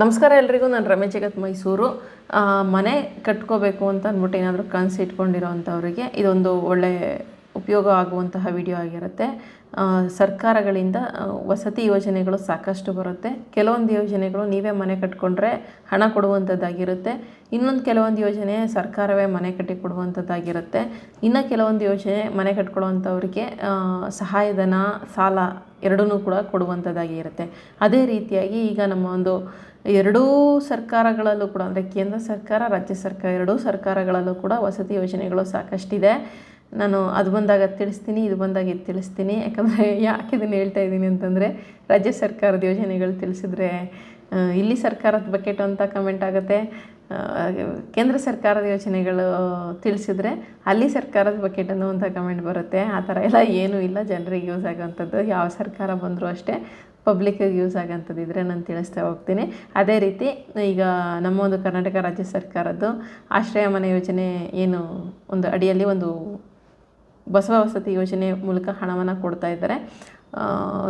ನಮಸ್ಕಾರ ಎಲ್ರಿಗೂ, ನಾನು ರಮೇಶ್ ಜಗತ್ ಮೈಸೂರು. ಮನೆ ಕಟ್ಕೋಬೇಕು ಅಂತ ಅಂದ್ಬಿಟ್ಟು ಏನಾದರೂ ಕನಸು ಇಟ್ಕೊಂಡಿರೋ ಅಂಥವ್ರಿಗೆ ಇದೊಂದು ಒಳ್ಳೆ ಉಪಯೋಗ ಆಗುವಂತಹ ವಿಡಿಯೋ ಆಗಿರುತ್ತೆ. ಸರ್ಕಾರಗಳಿಂದ ವಸತಿ ಯೋಜನೆಗಳು ಸಾಕಷ್ಟು ಬರುತ್ತೆ. ಕೆಲವೊಂದು ಯೋಜನೆಗಳು ನೀವೇ ಮನೆ ಕಟ್ಕೊಂಡ್ರೆ ಹಣ ಕೊಡುವಂಥದ್ದಾಗಿರುತ್ತೆ. ಇನ್ನೊಂದು ಕೆಲವೊಂದು ಯೋಜನೆ ಸರ್ಕಾರವೇ ಮನೆ ಕಟ್ಟಿ ಕೊಡುವಂಥದ್ದಾಗಿರುತ್ತೆ. ಇನ್ನು ಕೆಲವೊಂದು ಯೋಜನೆ ಮನೆ ಕಟ್ಕೊಳ್ಳುವಂಥವ್ರಿಗೆ ಸಹಾಯಧನ, ಸಾಲ ಎರಡನ್ನೂ ಕೂಡ ಕೊಡುವಂಥದ್ದಾಗಿರುತ್ತೆ. ಅದೇ ರೀತಿಯಾಗಿ ಈಗ ನಮ್ಮ ಒಂದು ಎರಡೂ ಸರ್ಕಾರಗಳಲ್ಲೂ ಕೂಡ, ಅಂದರೆ ಕೇಂದ್ರ ಸರ್ಕಾರ, ರಾಜ್ಯ ಸರ್ಕಾರ, ಎರಡೂ ಸರ್ಕಾರಗಳಲ್ಲೂ ಕೂಡ ವಸತಿ ಯೋಜನೆಗಳು ಸಾಕಷ್ಟಿದೆ. ನಾನು ಅದು ಬಂದಾಗ ತಿಳಿಸ್ತೀನಿ, ಇದು ಬಂದಾಗ ಇದು ತಿಳಿಸ್ತೀನಿ. ಯಾಕಂದರೆ ಯಾಕೆ ಇದನ್ನು ಹೇಳ್ತಾ ಇದ್ದೀನಿ ಅಂತಂದರೆ, ರಾಜ್ಯ ಸರ್ಕಾರದ ಯೋಜನೆಗಳು ತಿಳಿಸಿದ್ರೆ ಇಲ್ಲಿ ಸರ್ಕಾರದ ಬಕೆಟ್ ಅಂತ ಕಮೆಂಟ್ ಆಗುತ್ತೆ. ಕೇಂದ್ರ ಸರ್ಕಾರದ ಯೋಜನೆಗಳು ತಿಳಿಸಿದ್ರೆ, ಅಲ್ಲಿ ಸರ್ಕಾರದ ಬಕೆಟ್ ಅಂತ ಕಮೆಂಟ್ ಬರುತ್ತೆ. ಆ ಥರ ಎಲ್ಲ ಏನೂ ಇಲ್ಲ. ಜನರಿಗೆ ಯೂಸ್ ಆಗೋವಂಥದ್ದು. ಯಾವ ಸರ್ಕಾರ ಬಂದರೂ ಅಷ್ಟೇ. ಪಬ್ಲಿಕ್ಕಿಗೆ ಯೂಸ್ ಆಗೋಂಥದ್ದು ಇದ್ದರೆ ನಾನು ತಿಳಿಸ್ತಾ ಹೋಗ್ತೀನಿ. ಅದೇ ರೀತಿ, ಈಗ ನಮ್ಮ ಒಂದು ಕರ್ನಾಟಕ ರಾಜ್ಯ ಸರ್ಕಾರದ್ದು ಆಶ್ರಯ ಮನೆ ಯೋಜನೆ ಏನು ಒಂದು ಅಡಿಯಲ್ಲಿ ಒಂದು ಬಸವ ವಸತಿ ಯೋಜನೆ ಮೂಲಕ ಹಣವನ್ನು ಕೊಡ್ತಾ ಇದ್ದಾರೆ.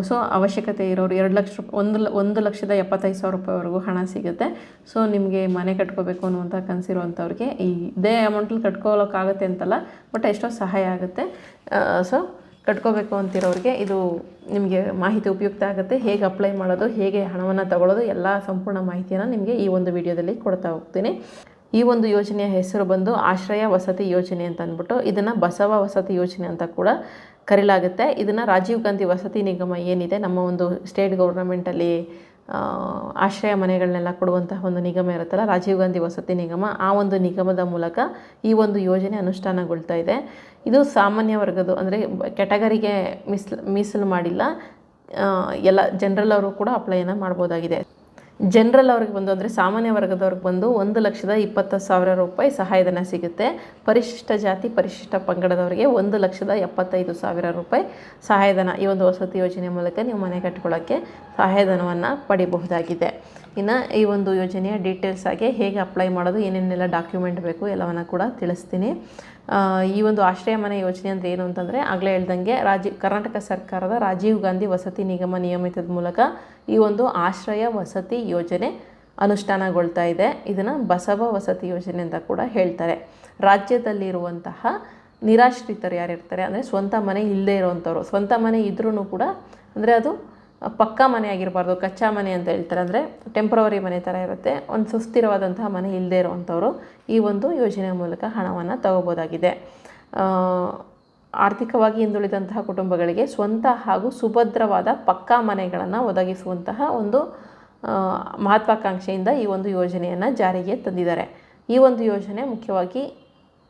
ಸೊ ಅವಶ್ಯಕತೆ ಇರೋರು ಎರಡು ಲಕ್ಷ ರೂಪಾಯಿ ಒಂದು ಒಂದು ಲಕ್ಷದ ಎಪ್ಪತ್ತೈದು ಸಾವಿರ ರೂಪಾಯಿವರೆಗೂ ಹಣ ಸಿಗುತ್ತೆ. ಸೊ ನಿಮಗೆ ಮನೆ ಕಟ್ಕೋಬೇಕು ಅನ್ನುವಂಥ ಕನಸಿರುವಂಥವ್ರಿಗೆ ಈ ಇದೇ ಅಮೌಂಟಲ್ಲಿ ಕಟ್ಕೊಳ್ಳೋಕ್ಕಾಗತ್ತೆ ಅಂತಲ್ಲ, ಬಟ್ ಎಷ್ಟೋ ಸಹಾಯ ಆಗುತ್ತೆ. ಸೊ ಕಟ್ಕೋಬೇಕು ಅಂತಿರೋರಿಗೆ ಇದು ನಿಮಗೆ ಮಾಹಿತಿ ಉಪಯುಕ್ತ ಆಗುತ್ತೆ. ಹೇಗೆ ಅಪ್ಲೈ ಮಾಡೋದು, ಹೇಗೆ ಹಣವನ್ನು ತಗೊಳ್ಳೋದು ಎಲ್ಲ ಸಂಪೂರ್ಣ ಮಾಹಿತಿಯನ್ನು ನಿಮಗೆ ಈ ಒಂದು ವಿಡಿಯೋದಲ್ಲಿ ಕೊಡ್ತಾ ಹೋಗ್ತೀನಿ. ಈ ಒಂದು ಯೋಜನೆಯ ಹೆಸರು ಬಂದು ಆಶ್ರಯ ವಸತಿ ಯೋಜನೆ ಅಂತ ಅಂದ್ಬಿಟ್ಟು, ಇದನ್ನು ಬಸವ ವಸತಿ ಯೋಜನೆ ಅಂತ ಕೂಡ ಕರೀಲಾಗುತ್ತೆ. ಇದನ್ನು ರಾಜೀವ್ ಗಾಂಧಿ ವಸತಿ ನಿಗಮ ಏನಿದೆ, ನಮ್ಮ ಒಂದು ಸ್ಟೇಟ್ ಗೌರ್ನಮೆಂಟಲ್ಲಿ ಆಶ್ರಯ ಮನೆಗಳನ್ನೆಲ್ಲ ಕೊಡುವಂತಹ ಒಂದು ನಿಗಮ ಇರುತ್ತಲ್ಲ, ರಾಜೀವ್ ಗಾಂಧಿ ವಸತಿ ನಿಗಮ, ಆ ಒಂದು ನಿಗಮದ ಮೂಲಕ ಈ ಒಂದು ಯೋಜನೆ ಅನುಷ್ಠಾನಗೊಳ್ತಾ ಇದೆ. ಇದು ಸಾಮಾನ್ಯ ವರ್ಗದ್ದು, ಅಂದರೆ ಕೆಟಗರಿಗೆ ಮೀಸಲು ಮೀಸಲು ಮಾಡಿಲ್ಲ ಎಲ್ಲ ಜನರಲ್ ಅವರು ಕೂಡ ಅಪ್ಲೈಯನ್ನು ಮಾಡ್ಬೋದಾಗಿದೆ. ಜನರಲ್ ಅವ್ರಿಗೆ ಬಂದು, ಅಂದರೆ ಸಾಮಾನ್ಯ ವರ್ಗದವ್ರಿಗೆ ಬಂದು ಒಂದು ಲಕ್ಷದ ಇಪ್ಪತ್ತು ಸಾವಿರ ರೂಪಾಯಿ ಸಹಾಯಧನ ಸಿಗುತ್ತೆ. ಪರಿಶಿಷ್ಟ ಜಾತಿ, ಪರಿಶಿಷ್ಟ ಪಂಗಡದವರಿಗೆ ಒಂದು ಲಕ್ಷದ ಎಪ್ಪತ್ತೈದು ಸಾವಿರ ರೂಪಾಯಿ ಸಹಾಯಧನ ಈ ಒಂದು ವಸತಿ ಯೋಜನೆ ಮೂಲಕ ನೀವು ಮನೆ ಕಟ್ಕೊಳ್ಳೋಕ್ಕೆ ಸಹಾಯಧನವನ್ನು ಪಡಿಬಹುದಾಗಿದೆ. ಇನ್ನು ಈ ಒಂದು ಯೋಜನೆಯ ಡೀಟೇಲ್ಸ್ ಆಗಿ ಹೇಗೆ ಅಪ್ಲೈ ಮಾಡೋದು, ಏನೇನೆಲ್ಲ ಡಾಕ್ಯುಮೆಂಟ್ ಬೇಕು ಎಲ್ಲವನ್ನು ಕೂಡ ತಿಳಿಸ್ತೀನಿ. ಈ ಒಂದು ಆಶ್ರಯ ಮನೆ ಯೋಜನೆ ಅಂದರೆ ಏನು ಅಂತಂದರೆ ಆಗಲೇ ಹೇಳ್ದಂಗೆ ರಾಜೀವ್ ಕರ್ನಾಟಕ ಸರ್ಕಾರದ ರಾಜೀವ್ ಗಾಂಧಿ ವಸತಿ ನಿಗಮ ನಿಯಮಿತದ ಮೂಲಕ ಈ ಒಂದು ಆಶ್ರಯ ವಸತಿ ಯೋಜನೆ ಅನುಷ್ಠಾನಗೊಳ್ತಾ ಇದೆ. ಇದನ್ನು ಬಸವ ವಸತಿ ಯೋಜನೆ ಅಂತ ಕೂಡ ಹೇಳ್ತಾರೆ. ರಾಜ್ಯದಲ್ಲಿರುವಂತಹ ನಿರಾಶ್ರಿತರು ಯಾರಿರ್ತಾರೆ ಅಂದರೆ ಸ್ವಂತ ಮನೆ ಇಲ್ಲದೆ ಇರುವಂಥವ್ರು. ಸ್ವಂತ ಮನೆ ಇದ್ರೂ ಕೂಡ ಅಂದರೆ ಅದು ಪಕ್ಕಾ ಮನೆ ಆಗಿರಬಾರ್ದು, ಕಚ್ಚಾ ಮನೆ ಅಂತ ಹೇಳ್ತಾರೆ. ಅಂದರೆ ಟೆಂಪ್ರವರಿ ಮನೆ ಥರ ಇರುತ್ತೆ. ಒಂದು ಸುಸ್ಥಿರವಾದಂತಹ ಮನೆ ಇಲ್ಲದೆ ಇರುವಂಥವ್ರು ಈ ಒಂದು ಯೋಜನೆಯ ಮೂಲಕ ಹಣವನ್ನು ತಗೋಬೋದಾಗಿದೆ. ಆರ್ಥಿಕವಾಗಿ ಹಿಂದುಳಿದಂತಹ ಕುಟುಂಬಗಳಿಗೆ ಸ್ವಂತ ಹಾಗೂ ಸುಭದ್ರವಾದ ಪಕ್ಕಾ ಮನೆಗಳನ್ನು ಒದಗಿಸುವಂತಹ ಒಂದು ಮಹತ್ವಾಕಾಂಕ್ಷೆಯಿಂದ ಈ ಒಂದು ಯೋಜನೆಯನ್ನು ಜಾರಿಗೆ ತಂದಿದ್ದಾರೆ. ಈ ಒಂದು ಯೋಜನೆ ಮುಖ್ಯವಾಗಿ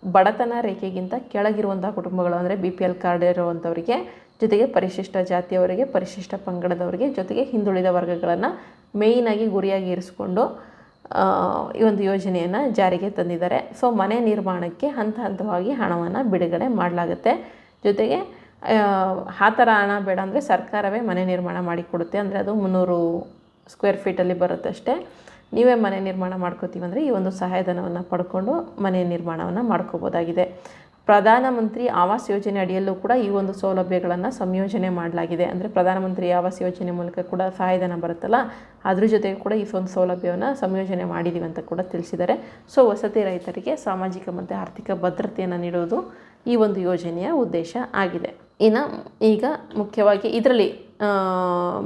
ಬಡತನ ರೇಖೆಗಿಂತ ಕೆಳಗಿರುವಂತಹ ಕುಟುಂಬಗಳು ಅಂದರೆ ಬಿ ಪಿ ಎಲ್ ಕಾರ್ಡ್ ಇರುವಂಥವರಿಗೆ ಜೊತೆಗೆ ಪರಿಶಿಷ್ಟ ಜಾತಿಯವರಿಗೆ, ಪರಿಶಿಷ್ಟ ಪಂಗಡದವರಿಗೆ, ಜೊತೆಗೆ ಹಿಂದುಳಿದ ವರ್ಗಗಳನ್ನು ಮೇಯ್ನಾಗಿ ಗುರಿಯಾಗಿ ಇರಿಸ್ಕೊಂಡು ಈ ಒಂದು ಯೋಜನೆಯನ್ನು ಜಾರಿಗೆ ತಂದಿದ್ದಾರೆ. ಸೊ ಮನೆ ನಿರ್ಮಾಣಕ್ಕೆ ಹಂತ ಹಂತವಾಗಿ ಹಣವನ್ನು ಬಿಡುಗಡೆ ಮಾಡಲಾಗುತ್ತೆ. ಜೊತೆಗೆ ಆ, ಥರ ಹಣ ಬೇಡ ಅಂದರೆ ಸರ್ಕಾರವೇ ಮನೆ ನಿರ್ಮಾಣ ಮಾಡಿಕೊಡುತ್ತೆ ಅಂದರೆ ಅದು ಮುನ್ನೂರು ಸ್ಕ್ವೇರ್ ಫೀಟಲ್ಲಿ ಬರುತ್ತೆ ಅಷ್ಟೇ. ನೀವೇ ಮನೆ ನಿರ್ಮಾಣ ಮಾಡ್ಕೋತೀವಿ ಅಂದರೆ ಈ ಒಂದು ಸಹಾಯಧನವನ್ನು ಪಡ್ಕೊಂಡು ಮನೆ ನಿರ್ಮಾಣವನ್ನು ಮಾಡ್ಕೋಬೋದಾಗಿದೆ. ಪ್ರಧಾನಮಂತ್ರಿ ಆವಾಸ್ ಯೋಜನೆ ಅಡಿಯಲ್ಲೂ ಕೂಡ ಈ ಒಂದು ಸೌಲಭ್ಯಗಳನ್ನು ಸಂಯೋಜನೆ ಮಾಡಲಾಗಿದೆ. ಅಂದರೆ ಪ್ರಧಾನಮಂತ್ರಿ ಆವಾಸ್ ಯೋಜನೆ ಮೂಲಕ ಕೂಡ ಸಹಾಯಧನ ಬರುತ್ತಲ್ಲ, ಅದ್ರ ಜೊತೆಗೆ ಕೂಡ ಈ ಒಂದು ಸೌಲಭ್ಯವನ್ನು ಸಂಯೋಜನೆ ಮಾಡಿದ್ದೀವಿ ಅಂತ ಕೂಡ ತಿಳಿಸಿದ್ದಾರೆ. ಸೊ ವಸತಿ ರೈತರಿಗೆ ಸಾಮಾಜಿಕ ಮತ್ತು ಆರ್ಥಿಕ ಭದ್ರತೆಯನ್ನು ನೀಡುವುದು ಈ ಒಂದು ಯೋಜನೆಯ ಉದ್ದೇಶ ಆಗಿದೆ. ಇನ್ನು ಈಗ ಮುಖ್ಯವಾಗಿ ಇದರಲ್ಲಿ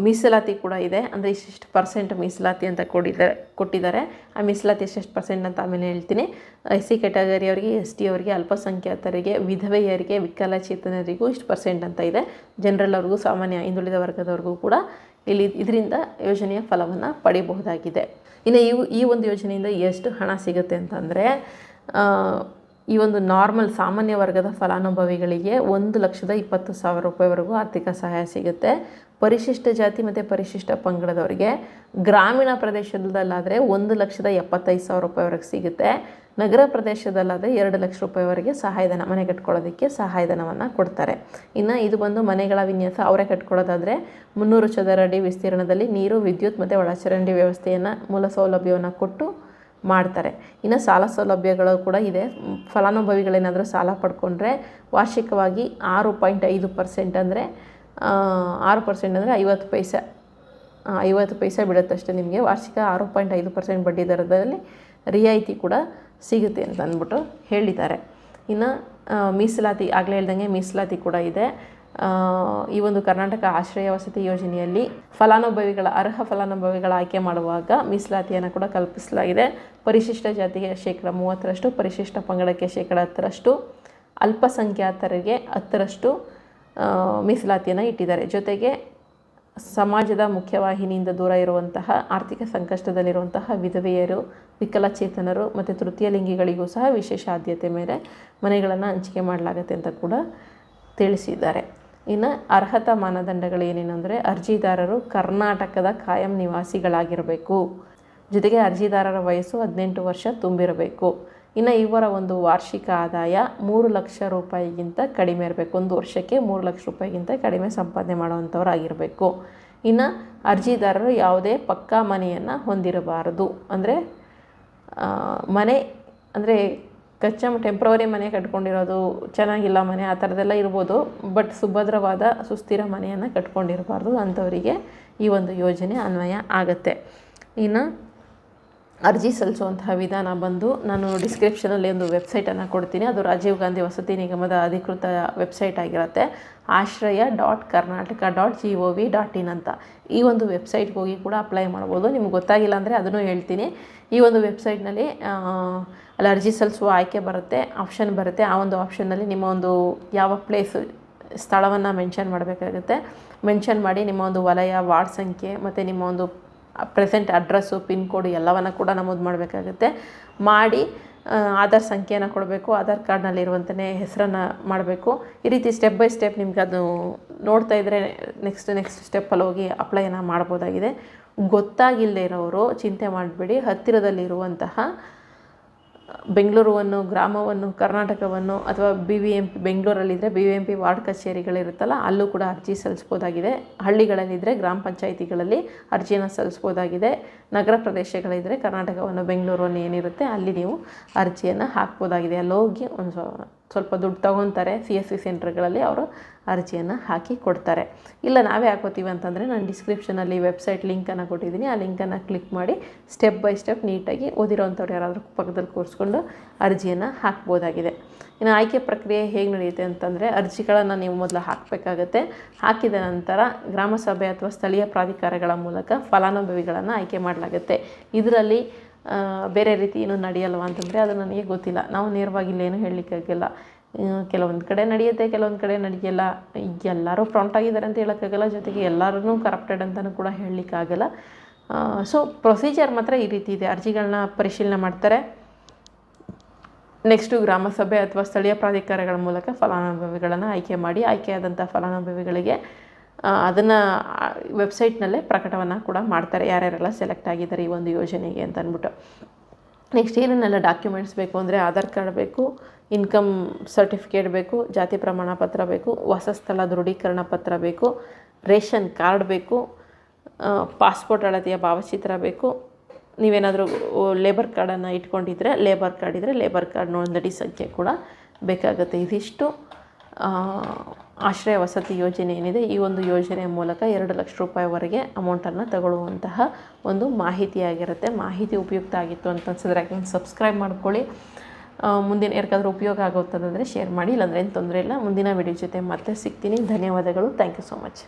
ಮೀಸಲಾತಿ ಕೂಡ ಇದೆ. ಅಂದರೆ ಇಷ್ಟಿಷ್ಟು ಪರ್ಸೆಂಟ್ ಮೀಸಲಾತಿ ಅಂತ ಕೊಟ್ಟಿದ್ದಾರೆ ಕೊಟ್ಟಿದ್ದಾರೆ. ಆ ಮೀಸಲಾತಿ ಎಷ್ಟೆಷ್ಟು ಪರ್ಸೆಂಟ್ ಅಂತ ಆಮೇಲೆ ಹೇಳ್ತೀನಿ. ಎಸ್ ಸಿ ಕ್ಯಾಟಗರಿಯವರಿಗೆ ಎಸ್ ಟಿ ಅವರಿಗೆ, ಅಲ್ಪಸಂಖ್ಯಾತರಿಗೆ, ವಿಧವೆಯರಿಗೆ, ವಿಕಲಚೇತನರಿಗೂ ಇಷ್ಟು ಪರ್ಸೆಂಟ್ ಅಂತ ಇದೆ. ಜನರಲ್ ಅವ್ರಿಗೂ, ಸಾಮಾನ್ಯ ಹಿಂದುಳಿದ ವರ್ಗದವ್ರಿಗೂ ಕೂಡ ಇಲ್ಲಿ ಇದರಿಂದ ಯೋಜನೆಯ ಫಲವನ್ನು ಪಡೆಯಬಹುದಾಗಿದೆ ಇನ್ನು ಈ ಈ ಒಂದು ಯೋಜನೆಯಿಂದ ಎಷ್ಟು ಹಣ ಸಿಗುತ್ತೆ ಅಂತಂದರೆ ಈ ಒಂದು ನಾರ್ಮಲ್ ಸಾಮಾನ್ಯ ವರ್ಗದ ಫಲಾನುಭವಿಗಳಿಗೆ ಒಂದು ಲಕ್ಷದ ಇಪ್ಪತ್ತು ಸಾವಿರ ರೂಪಾಯಿವರೆಗೂ ಆರ್ಥಿಕ ಸಹಾಯ ಸಿಗುತ್ತೆ. ಪರಿಶಿಷ್ಟ ಜಾತಿ ಮತ್ತು ಪರಿಶಿಷ್ಟ ಪಂಗಡದವರಿಗೆ. ಗ್ರಾಮೀಣ ಪ್ರದೇಶದಲ್ಲಾದರೆ ಒಂದು ಲಕ್ಷದ ಎಪ್ಪತ್ತೈದು ಸಾವಿರ ರೂಪಾಯಿವರೆಗೆ ಸಿಗುತ್ತೆ. ನಗರ ಪ್ರದೇಶದಲ್ಲಾದರೆ ಎರಡು ಲಕ್ಷ ರೂಪಾಯಿವರೆಗೆ ಸಹಾಯಧನ, ಮನೆ ಕಟ್ಕೊಳ್ಳೋದಕ್ಕೆ ಸಹಾಯಧನವನ್ನು ಕೊಡ್ತಾರೆ. ಇನ್ನು ಇದು ಬಂದು ಮನೆಗಳ ವಿನ್ಯಾಸ ಅವರೇ ಕಟ್ಕೊಳ್ಳೋದಾದರೆ ಮುನ್ನೂರು ಚದರ ಅಡಿ ವಿಸ್ತೀರ್ಣದಲ್ಲಿ ನೀರು, ವಿದ್ಯುತ್ ಮತ್ತು ಒಳಚರಂಡಿ ವ್ಯವಸ್ಥೆಯನ್ನು ಮೂಲ ಸೌಲಭ್ಯವನ್ನು ಕೊಟ್ಟು ಮಾಡ್ತಾರೆ. ಇನ್ನು ಸಾಲ ಸೌಲಭ್ಯಗಳು ಕೂಡ ಇದೆ. ಫಲಾನುಭವಿಗಳೇನಾದರೂ ಸಾಲ ಪಡ್ಕೊಂಡ್ರೆ ವಾರ್ಷಿಕವಾಗಿ ಆರು ಪಾಯಿಂಟ್ ಐದು ಪರ್ಸೆಂಟ್ ಅಂದರೆ ಆರು ಪರ್ಸೆಂಟ್ ಅಂದರೆ ಐವತ್ತು ಪೈಸೆ ಐವತ್ತು ಪೈಸೆ ಬಿಡುತ್ತಷ್ಟೇ ನಿಮಗೆ. ವಾರ್ಷಿಕ ಆರು ಪಾಯಿಂಟ್ ಐದು ಪರ್ಸೆಂಟ್ ಬಡ್ಡಿ ದರದಲ್ಲಿ ರಿಯಾಯಿತಿ ಕೂಡ ಸಿಗುತ್ತೆ ಅಂತ ಅಂದ್ಬಿಟ್ಟು ಹೇಳಿದ್ದಾರೆ. ಇನ್ನು ಮೀಸಲಾತಿ, ಆಗಲೇ ಹೇಳ್ದಂಗೆ ಮೀಸಲಾತಿ ಕೂಡ ಇದೆ. ಈ ಒಂದು ಕರ್ನಾಟಕ ಆಶ್ರಯ ವಸತಿ ಯೋಜನೆಯಲ್ಲಿ ಫಲಾನುಭವಿಗಳ, ಅರ್ಹ ಫಲಾನುಭವಿಗಳ ಆಯ್ಕೆ ಮಾಡುವಾಗ ಮೀಸಲಾತಿಯನ್ನು ಕೂಡ ಕಲ್ಪಿಸಲಾಗಿದೆ. ಪರಿಶಿಷ್ಟ ಜಾತಿಗೆ ಶೇಕಡ ಮೂವತ್ತರಷ್ಟು, ಪರಿಶಿಷ್ಟ ಪಂಗಡಕ್ಕೆ ಶೇಕಡ ಹತ್ತರಷ್ಟು, ಅಲ್ಪಸಂಖ್ಯಾತರಿಗೆ ಹತ್ತರಷ್ಟು ಮೀಸಲಾತಿಯನ್ನು ಇಟ್ಟಿದ್ದಾರೆ. ಜೊತೆಗೆ ಸಮಾಜದ ಮುಖ್ಯವಾಹಿನಿಯಿಂದ ದೂರ ಇರುವಂತಹ, ಆರ್ಥಿಕ ಸಂಕಷ್ಟದಲ್ಲಿರುವಂತಹ ವಿಧವೆಯರು, ವಿಕಲಚೇತನರು ಮತ್ತು ತೃತೀಯ ಲಿಂಗಿಗಳಿಗೂ ಸಹ ವಿಶೇಷ ಆದ್ಯತೆ ಮೇಲೆ ಮನೆಗಳನ್ನು ಹಂಚಿಕೆ ಮಾಡಲಾಗುತ್ತೆ ಅಂತ ಕೂಡ ತಿಳಿಸಿದ್ದಾರೆ. ಇನ್ನು ಅರ್ಹತಾ ಮಾನದಂಡಗಳು ಏನೇನೆಂದರೆ ಅರ್ಜಿದಾರರು ಕರ್ನಾಟಕದ ಕಾಯಂ ನಿವಾಸಿಗಳಾಗಿರಬೇಕು. ಜೊತೆಗೆ ಅರ್ಜಿದಾರರ ವಯಸ್ಸು ಹದಿನೆಂಟು ವರ್ಷ ತುಂಬಿರಬೇಕು. ಇನ್ನು ಇವರ ಒಂದು ವಾರ್ಷಿಕ ಆದಾಯ ಮೂರು ಲಕ್ಷ ರೂಪಾಯಿಗಿಂತ ಕಡಿಮೆ ಇರಬೇಕು. ಒಂದು ವರ್ಷಕ್ಕೆ ಮೂರು ಲಕ್ಷ ರೂಪಾಯಿಗಿಂತ ಕಡಿಮೆ ಸಂಪಾದನೆ ಮಾಡುವಂಥವ್ರಾಗಿರಬೇಕು. ಇನ್ನು ಅರ್ಜಿದಾರರು ಯಾವುದೇ ಪಕ್ಕಾ ಮನೆಯನ್ನು ಹೊಂದಿರಬಾರದು. ಅಂದರೆ ಮನೆ ಅಂದರೆ ಕಚ್ಚಾ ಟೆಂಪ್ರವರಿ ಮನೆ ಕಟ್ಕೊಂಡಿರೋದು, ಚೆನ್ನಾಗಿಲ್ಲ ಮನೆ, ಆ ಥರದ್ದೆಲ್ಲ ಇರ್ಬೋದು ಬಟ್ ಸುಭದ್ರವಾದ, ಸುಸ್ಥಿರ ಮನೆಯನ್ನು ಕಟ್ಕೊಂಡಿರಬಾರ್ದು ಅಂಥವರಿಗೆ ಈ ಒಂದು ಯೋಜನೆ ಅನ್ವಯ ಆಗುತ್ತೆ. ಇನ್ನು ಅರ್ಜಿ ಸಲ್ಲಿಸುವಂತಹ ವಿಧಾನ ಬಂದು ನಾನು ಡಿಸ್ಕ್ರಿಪ್ಷನಲ್ಲಿ ಒಂದು ವೆಬ್ಸೈಟನ್ನು ಕೊಡ್ತೀನಿ. ಅದು ರಾಜೀವ್ ಗಾಂಧಿ ವಸತಿ ನಿಗಮದ ಅಧಿಕೃತ ವೆಬ್ಸೈಟ್ ಆಗಿರುತ್ತೆ. Ashraya dot Karnataka dot G O V dot in ಅಂತ. ಈ ಒಂದು ವೆಬ್ಸೈಟ್ಗೆ ಹೋಗಿ ಕೂಡ ಅಪ್ಲೈ ಮಾಡ್ಬೋದು. ನಿಮ್ಗೆ ಗೊತ್ತಾಗಿಲ್ಲ ಅಂದರೆ ಅದನ್ನು ಹೇಳ್ತೀನಿ. ಈ ಒಂದು ವೆಬ್ಸೈಟ್ನಲ್ಲಿ ಅಲ್ಲಿ ಅರ್ಜಿ ಸಲ್ಲಿಸುವ ಆಯ್ಕೆ ಬರುತ್ತೆ ಆಪ್ಷನ್ ಬರುತ್ತೆ. ಆ ಒಂದು ಆಪ್ಷನ್ನಲ್ಲಿ ನಿಮ್ಮ ಒಂದು ಯಾವ ಪ್ಲೇಸು ಸ್ಥಳವನ್ನು ಮೆನ್ಷನ್ ಮಾಡಬೇಕಾಗುತ್ತೆ. ಮೆನ್ಷನ್ ಮಾಡಿ ನಿಮ್ಮ ಒಂದು ವಲಯ, ವಾರ್ಡ್ ಸಂಖ್ಯೆ, ಮತ್ತು ನಿಮ್ಮ ಒಂದು ಪ್ರೆಸೆಂಟ್ ಅಡ್ರೆಸ್ಸು, ಪಿನ್ ಕೋಡ್ ಎಲ್ಲವನ್ನು ಕೂಡ ನಮೂದು ಮಾಡಬೇಕಾಗುತ್ತೆ. ಮಾಡಿ ಆಧಾರ್ ಸಂಖ್ಯೆಯನ್ನು ಕೊಡಬೇಕು, ಆಧಾರ್ ಕಾರ್ಡ್ನಲ್ಲಿರುವಂತನೇ ಹೆಸರನ್ನು ಮಾಡಬೇಕು. ಈ ರೀತಿ ಸ್ಟೆಪ್ ಬೈ ಸ್ಟೆಪ್ ನಿಮ್ಗೆ ಅದು ನೋಡ್ತಾ ಇದ್ದರೆ ನೆಕ್ಸ್ಟ್ ನೆಕ್ಸ್ಟ್ ಸ್ಟೆಪ್ಪಲ್ಲಿ ಹೋಗಿ ಅಪ್ಲೈನ ಮಾಡ್ಬೋದಾಗಿದೆ. ಗೊತ್ತಾಗಿಲ್ಲದೆ ಇರೋರು ಚಿಂತೆ ಮಾಡಬೇಡಿ. ಹತ್ತಿರದಲ್ಲಿರುವಂತಹ ಬೆಂಗಳೂರುವನ್ನು, ಗ್ರಾಮವನ್ನು, ಕರ್ನಾಟಕವನ್ನು ಅಥವಾ B V M P ಬೆಂಗಳೂರಲ್ಲಿದ್ದರೆ B B M P ward ಕಚೇರಿಗಳಿರುತ್ತಲ್ಲ, ಅಲ್ಲೂ ಕೂಡ ಅರ್ಜಿ ಸಲ್ಲಿಸ್ಬೋದಾಗಿದೆ. ಹಳ್ಳಿಗಳಲ್ಲಿದ್ದರೆ ಗ್ರಾಮ ಪಂಚಾಯಿತಿಗಳಲ್ಲಿ ಅರ್ಜಿಯನ್ನು ಸಲ್ಲಿಸ್ಬೋದಾಗಿದೆ. ನಗರ ಪ್ರದೇಶಗಳಿದ್ದರೆ ಕರ್ನಾಟಕವನ್ನು, ಬೆಂಗಳೂರನ್ನು ಏನಿರುತ್ತೆ, ಅಲ್ಲಿ ನೀವು ಅರ್ಜಿಯನ್ನು ಹಾಕ್ಬೋದಾಗಿದೆ. ಅಲ್ಲೋಗಿ ಒಂದು ಸ್ವಲ್ಪ ದುಡ್ಡು ತೊಗೊತಾರೆ ಸಿ ಎಸ್ ಸಿ ಸೆಂಟ್ರ್ಗಳಲ್ಲಿ ಅವರು ಅರ್ಜಿಯನ್ನು ಹಾಕಿ ಕೊಡ್ತಾರೆ. ಇಲ್ಲ, ನಾವೇ ಹಾಕೋತೀವಿ ಅಂತಂದರೆ ನಾನು ಡಿಸ್ಕ್ರಿಪ್ಷನಲ್ಲಿ ವೆಬ್ಸೈಟ್ ಲಿಂಕನ್ನು ಕೊಟ್ಟಿದ್ದೀನಿ. ಆ ಲಿಂಕನ್ನು ಕ್ಲಿಕ್ ಮಾಡಿ ಸ್ಟೆಪ್ ಬೈ ಸ್ಟೆಪ್ ನೀಟಾಗಿ ಓದಿರೋವಂಥವ್ರು ಯಾರಾದರೂ ಪಕ್ಕದಲ್ಲಿ ಕೂರಿಸ್ಕೊಂಡು ಅರ್ಜಿಯನ್ನು ಹಾಕ್ಬೋದಾಗಿದೆ. ಇನ್ನು ಆಯ್ಕೆ ಪ್ರಕ್ರಿಯೆ ಹೇಗೆ ನಡೆಯುತ್ತೆ ಅಂತಂದರೆ ಅರ್ಜಿಗಳನ್ನು ನೀವು ಮೊದಲು ಹಾಕಬೇಕಾಗತ್ತೆ. ಹಾಕಿದ ನಂತರ ಗ್ರಾಮಸಭೆ ಅಥವಾ ಸ್ಥಳೀಯ ಪ್ರಾಧಿಕಾರಗಳ ಮೂಲಕ ಫಲಾನುಭವಿಗಳನ್ನು ಆಯ್ಕೆ ಮಾಡಲಾಗುತ್ತೆ. ಇದರಲ್ಲಿ ಬೇರೆ ರೀತಿ ಏನು ನಡೆಯಲ್ವ ಅಂತಂದರೆ ಅದು ನನಗೆ ಗೊತ್ತಿಲ್ಲ. ನಾವು ನೇರವಾಗಿ ಇಲ್ಲೇನು ಹೇಳಲಿಕ್ಕಾಗಲ್ಲ ಕೆಲವೊಂದು ಕಡೆ ನಡೆಯುತ್ತೆ, ಕೆಲವೊಂದು ಕಡೆ ನಡೆಯಲ್ಲ. ಎಲ್ಲರೂ ಫ್ರಾಂಟ್ ಆಗಿದ್ದಾರೆ ಅಂತ ಹೇಳೋಕ್ಕಾಗಲ್ಲ ಜೊತೆಗೆ ಎಲ್ಲರೂ ಕರಪ್ಟೆಡ್ ಅಂತಲೂ ಕೂಡ ಹೇಳಲಿಕ್ಕಾಗಲ್ಲ ಸೊ ಪ್ರೊಸೀಜರ್ ಮಾತ್ರ ಈ ರೀತಿ ಇದೆ. ಅರ್ಜಿಗಳನ್ನ ಪರಿಶೀಲನೆ ಮಾಡ್ತಾರೆ. ನೆಕ್ಸ್ಟು ಗ್ರಾಮಸಭೆ ಅಥವಾ ಸ್ಥಳೀಯ ಪ್ರಾಧಿಕಾರಗಳ ಮೂಲಕ ಫಲಾನುಭವಿಗಳನ್ನು ಆಯ್ಕೆ ಮಾಡಿ ಆಯ್ಕೆಯಾದಂಥ ಫಲಾನುಭವಿಗಳಿಗೆ ಅದನ್ನು ವೆಬ್ಸೈಟ್ನಲ್ಲೇ ಪ್ರಕಟವನ್ನು ಕೂಡ ಮಾಡ್ತಾರೆ. ಯಾರ್ಯಾರೆಲ್ಲ ಸೆಲೆಕ್ಟ್ ಆಗಿದ್ದಾರೆ ಈ ಒಂದು ಯೋಜನೆಗೆ ಅಂತ ಅಂದ್ಬಿಟ್ಟು ನೆಕ್ಸ್ಟ್ ಏನೇನೆಲ್ಲ ಡಾಕ್ಯುಮೆಂಟ್ಸ್ ಬೇಕು ಅಂದರೆ ಆಧಾರ್ ಕಾರ್ಡ್ ಬೇಕು ಇನ್ಕಮ್ ಸರ್ಟಿಫಿಕೇಟ್ ಬೇಕು, ಜಾತಿ ಪ್ರಮಾಣ ಪತ್ರ ಬೇಕು ವಾಸಸ್ಥಳ ದೃಢೀಕರಣ ಪತ್ರ ಬೇಕು, ರೇಷನ್ ಕಾರ್ಡ್ ಬೇಕು ಪಾಸ್ಪೋರ್ಟ್ ಅಳತೆಯ ಭಾವಚಿತ್ರ ಬೇಕು. ನೀವೇನಾದರೂ ಲೇಬರ್ ಕಾರ್ಡನ್ನು ಇಟ್ಕೊಂಡಿದ್ರೆ ಲೇಬರ್ ಕಾರ್ಡ್ ಇದ್ದರೆ ಲೇಬರ್ ಕಾರ್ಡ್ ನೋಂದಣಿ ಸಂಖ್ಯೆ ಕೂಡ ಬೇಕಾಗುತ್ತೆ. ಇದಿಷ್ಟು. ಆಶ್ರಯ ವಸತಿ ಯೋಜನೆ ಏನಿದೆ, ಈ ಒಂದು ಯೋಜನೆಯ ಮೂಲಕ ಎರಡು ಲಕ್ಷ ರೂಪಾಯಿವರೆಗೆ ಅಮೌಂಟನ್ನು ತಗೊಳ್ಳುವಂತಹ ಒಂದು ಮಾಹಿತಿಯಾಗಿರುತ್ತೆ. ಮಾಹಿತಿ ಉಪಯುಕ್ತ ಆಗಿತ್ತು ಅಂತ ಅನ್ಸಿದ್ರೆ ಸಬ್ಸ್ಕ್ರೈಬ್ ಮಾಡ್ಕೊಳ್ಳಿ. ಮುಂದಿನ ಯಾರಿಗಾದ್ರೂ ಉಪಯೋಗ ಆಗುತ್ತದಂದರೆ ಶೇರ್ ಮಾಡಿ. ಇಲ್ಲಾಂದ್ರೆ ಏನು ತೊಂದರೆ ಇಲ್ಲ. ಮುಂದಿನ ವಿಡಿಯೋ ಜೊತೆ ಮತ್ತೆ ಸಿಗ್ತೀನಿ. ಧನ್ಯವಾದಗಳು. Thank you so much